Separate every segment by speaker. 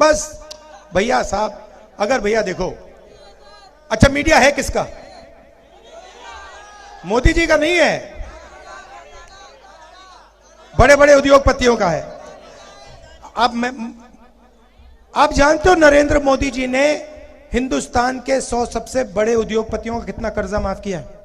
Speaker 1: बस, भैया साहब, अगर भैया देखो अच्छा मीडिया है किसका? मोदी जी का नहीं है। बड़े बड़े उद्योगपतियों का है। अब मैं, आप जानते हो नरेंद्र मोदी जी ने हिंदुस्तान के सौ सबसे बड़े उद्योगपतियों का कितना कर्जा माफ़ किया है?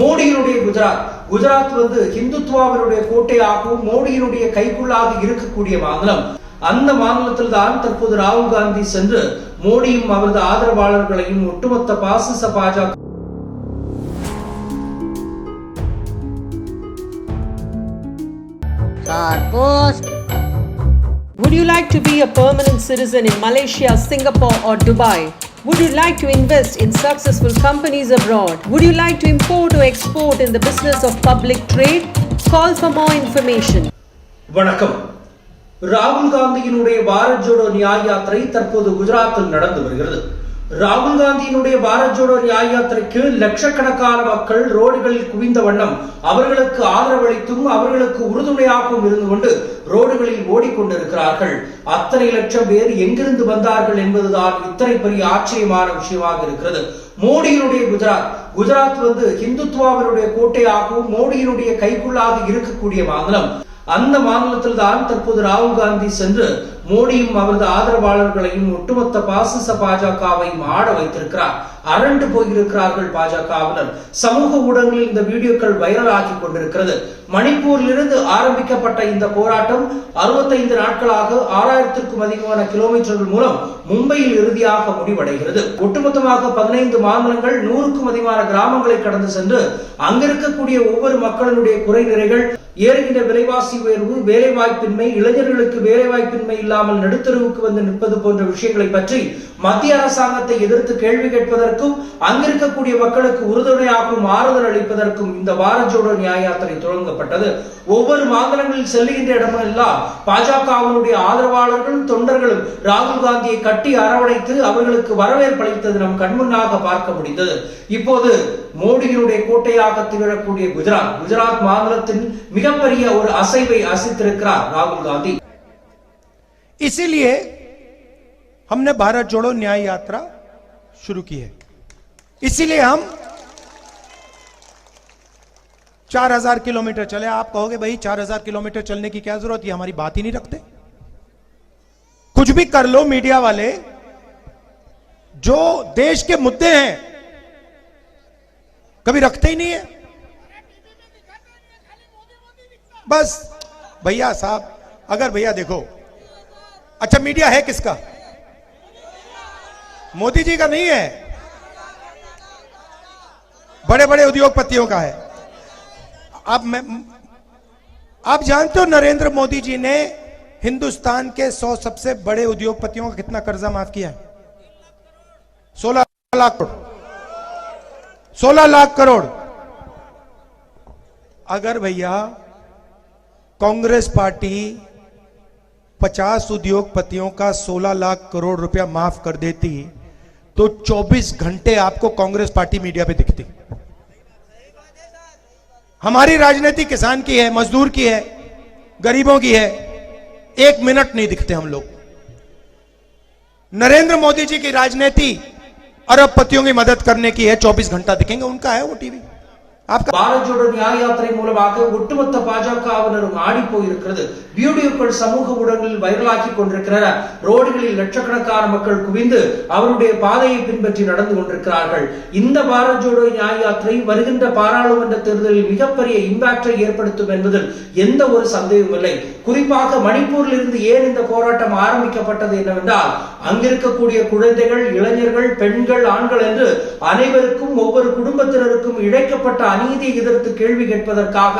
Speaker 2: மோடியினுடைய குஜராத் குஜராத் வந்து ஹிந்துத்துவாவினுடைய கோட்டையாகவும் மோடியினுடைய கைக்குள்ளாக இருக்கக்கூடிய மாநிலம் அந்த மாநிலத்தில் தான் தற்போது ராகுல் காந்தி சென்று மோடியும் அவரது ஆதரவாளர்களையும் ஒட்டுமொத்த பாசிச பாஜக.
Speaker 3: Would you like to be a permanent citizen in Malaysia, Singapore, or Dubai? Would you like to invest in successful companies abroad? Would you like to import or export in the business of public trade? Call for more information.
Speaker 2: வணக்கம் ராகுல் காந்தியினுடைய பாரத் ஜோடோ நியாய் யாத்திரை தற்போது குஜராத்தில் நடந்து வருகிறது ராகுல் காந்தியினுடைய பாரத் ஜோடோ நியாய் யாத்திரைக்கு லட்சக்கணக்கான மக்கள் ரோடுகளில் குவிந்த வண்ணம் அவர்களுக்கு ஆதரவளித்தும் அவர்களுக்கு உறுதுணையாகவும் இருந்து கொண்டு ரோடுகளில் ஓடிக்கொண்டிருக்கிறார்கள். அத்தனை லட்சம் பேர் எங்கிருந்து வந்தார்கள் என்பதுதான் இத்தனை பெரிய ஆச்சரியமான விஷயமாக இருக்கிறது. மோடியினுடைய குஜராத். குஜராத் வந்து ஹிந்துத்துவாவினுடைய கோட்டையாகவும் மோடியினுடைய கைக்குள்ளாக இருக்கக்கூடிய மாநிலம். அந்த மாநிலத்தில் தான் தற்போது ராகுல் காந்தி சென்று மோடியும் அவரது ஆதரவாளர்களையும் ஒட்டுமொத்த பாசிச பாஜகவையும் ஆட வைத்திருக்கிறார். அரண்டு போயிருக்கிறார்கள் பாஜகவினர். சமூக ஊடகங்களில் இந்த வீடியோக்கள் வைரல் ஆகி கொண்டிருக்கிறது. மணிப்பூரிலிருந்து ஆரம்பிக்கப்பட்ட இந்த போராட்டம் அறுபத்தைந்து நாட்களாக ஆறாயிரத்திற்கும் அதிகமான கிலோமீட்டர்கள் மூலம் மும்பையில் இறுதியாக முடிவடைகிறது. ஒட்டுமொத்தமாக பதினைந்து மாநிலங்கள் நூறுக்கும் அதிகமான கிராமங்களை கடந்து சென்று அங்கிருக்கக்கூடிய ஒவ்வொரு மக்களினுடைய குறை நிறைகள் ஏறுகின்ற விலைவாசி உயர்வு வேலைவாய்ப்பின்மை இளைஞர்களுக்கு வேலைவாய்ப்பின்மை இல்லை இல்லாமல் நடுத்தருவுக்கு வந்து நிற்பது போன்ற விஷயங்களை பற்றி மத்திய அரசாங்கத்தை எதிர்த்து கேள்வி கேட்பதற்கும் அங்கிருக்கக்கூடிய மக்களுக்கு உறுதுணையாகவும் ஆறுதல் அளிப்பதற்கும் இந்த பாரத் ஜோடோ நியாய யாத்திரை தொடங்கப்பட்டது. ஒவ்வொரு மாநிலங்களில் செல்லுகின்ற இடமெல்லாம் பாஜகவினுடைய ஆதரவாளர்களும் தொண்டர்களும் ராகுல் காந்தியை கட்டி அரவணைத்து அவர்களுக்கு வரவேற்பு அளித்தது நம் கண்முன்னாக பார்க்க முடிந்தது. இப்போது மோடியினுடைய கோட்டையாக திகழக்கூடிய குஜராத். குஜராத் மாநிலத்தின் மிகப்பெரிய ஒரு அசைவை அசைத்திருக்கிறார் ராகுல் காந்தி.
Speaker 1: इसीलिए हमने भारत जोड़ो न्याय यात्रा शुरू की है। इसीलिए हम चार हज़ार किलोमीटर चले। आप कहोगे, भाई, चार हज़ार किलोमीटर चलने की क्या ज़रूरत? है हमारी बात ही नहीं रखते। कुछ भी कर लो, मीडिया वाले, जो देश के मुद्दे हैं, कभी रखते ही नहीं है। बस, भैया साहब, अगर भैया देखो अच्छा मीडिया है किसका? मोदी जी का नहीं है। बड़े बड़े उद्योगपतियों का है। अब मैं, आप जानते हो नरेंद्र मोदी जी ने हिंदुस्तान के सौ सबसे बड़े उद्योगपतियों का कितना कर्जा माफ़ किया सोलह लाख करोड़। सोलह लाख करोड़। अगर भैया, कांग्रेस पार्टी 50 उद्योगपतियों का 16 लाख करोड़ रुपया माफ़ कर देती तो 24 घंटे आपको कांग्रेस पार्टी मीडिया पे दिखती। हमारी राजनीति किसान की है, मजदूर की है, गरीबों की है, एक मिनट नहीं दिखते हम लोग। नरेंद्र मोदी जी की राजनीति अरबपतियों की मदद करने की है 24 घंटा दिखेंगे, उनका है वो टीवी।
Speaker 2: பாரத் ஜோடோ நியாய யாத்திரை மூலமாக ஒட்டுமொத்த பாஜகவினரும் ஆடி போயிருக்கிறது வீடியோக்கள் சமூக ஊடகங்களில் வைரலாக்கி கொண்டிருக்கின்றன. ரோடுகளில் லட்சக்கணக்கான மக்கள் குவிந்து அவருடைய பாதையை பின்பற்றி நடந்து கொண்டிருக்கிறார்கள். இந்த பாரத் ஜோடோ நியாய யாத்திரை வருகின்ற பாராளுமன்ற தேர்தலில் மிகப்பெரிய இம்பாக்டை ஏற்படுத்தும் என்பதில் எந்த ஒரு சந்தேகமும் இல்லை. குறிப்பாக மணிப்பூரில் இருந்து ஏன் இந்த போராட்டம் ஆரம்பிக்கப்பட்டது என்னவென்றால் அங்கிருக்கக்கூடிய குழந்தைகள் இளைஞர்கள் பெண்கள் ஆண்கள் என்று அனைவருக்கும் ஒவ்வொரு குடும்பத்தினருக்கும் இழைக்கப்பட்ட அநீதி எதிர்த்து கேள்வி கேட்பதற்காக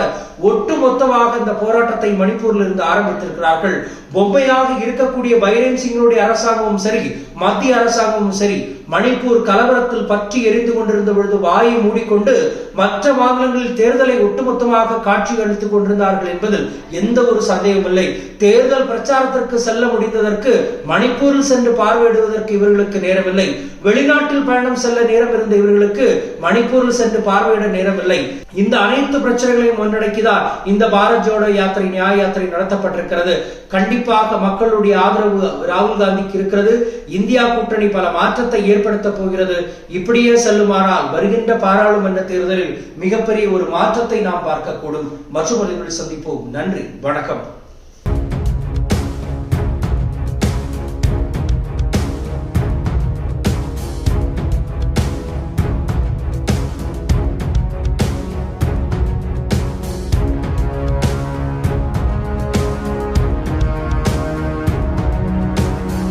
Speaker 2: ஒட்டுமொத்தமாக இந்த போராட்டத்தை மணிப்பூரில் இருந்து ஆரம்பித்திருக்கிறார்கள். பொம்மையாக இருக்கக்கூடிய பைரன் சிங்கினுடைய அரசாங்கமும் சரி மத்திய அரசாங்கமும் சரி மணிப்பூர் கலவரத்தில் பற்றி எரிந்து கொண்டிருந்த பொழுது வாயை மூடிக்கொண்டு மற்ற மாநிலங்களில் தேர்தலை ஒட்டுமொத்தமாக காட்சி அளித்துக் கொண்டிருந்தார்கள் என்பதில் எந்த ஒரு சந்தேகமில்லை தேர்தல் பிரச்சாரத்திற்கு செல்ல முடிந்ததற்கு மணிப்பூரில் சென்று பார்வையிடுவதற்கு இவர்களுக்கு நேரமில்லை. வெளிநாட்டில் பயணம் செல்ல நேரம் இருந்த இவர்களுக்கு மணிப்பூரில் சென்று பார்வையிட நேரமில்லை. இந்த அனைத்து பிரச்சனைகளையும் முன்னடக்கிதான் இந்த பாரத் ஜோடோ யாத்திரை நியாய யாத்திரை நடத்தப்பட்டிருக்கிறது. கண்டிப்பாக மக்களுடைய ஆதரவு ராகுல் காந்திக்கு இருக்கிறது. இந்தியா கூட்டணி பல மாற்றத்தை ஏற்படுத்த போகிறது. இப்படியே செல்லுமானால் வருகின்ற பாராளுமன்ற தேர்தலில் மிகப்பெரிய ஒரு மாற்றத்தை நாம் பார்க்கக்கூடும். மற்றும் சந்திப்போம். நன்றி. வணக்கம்.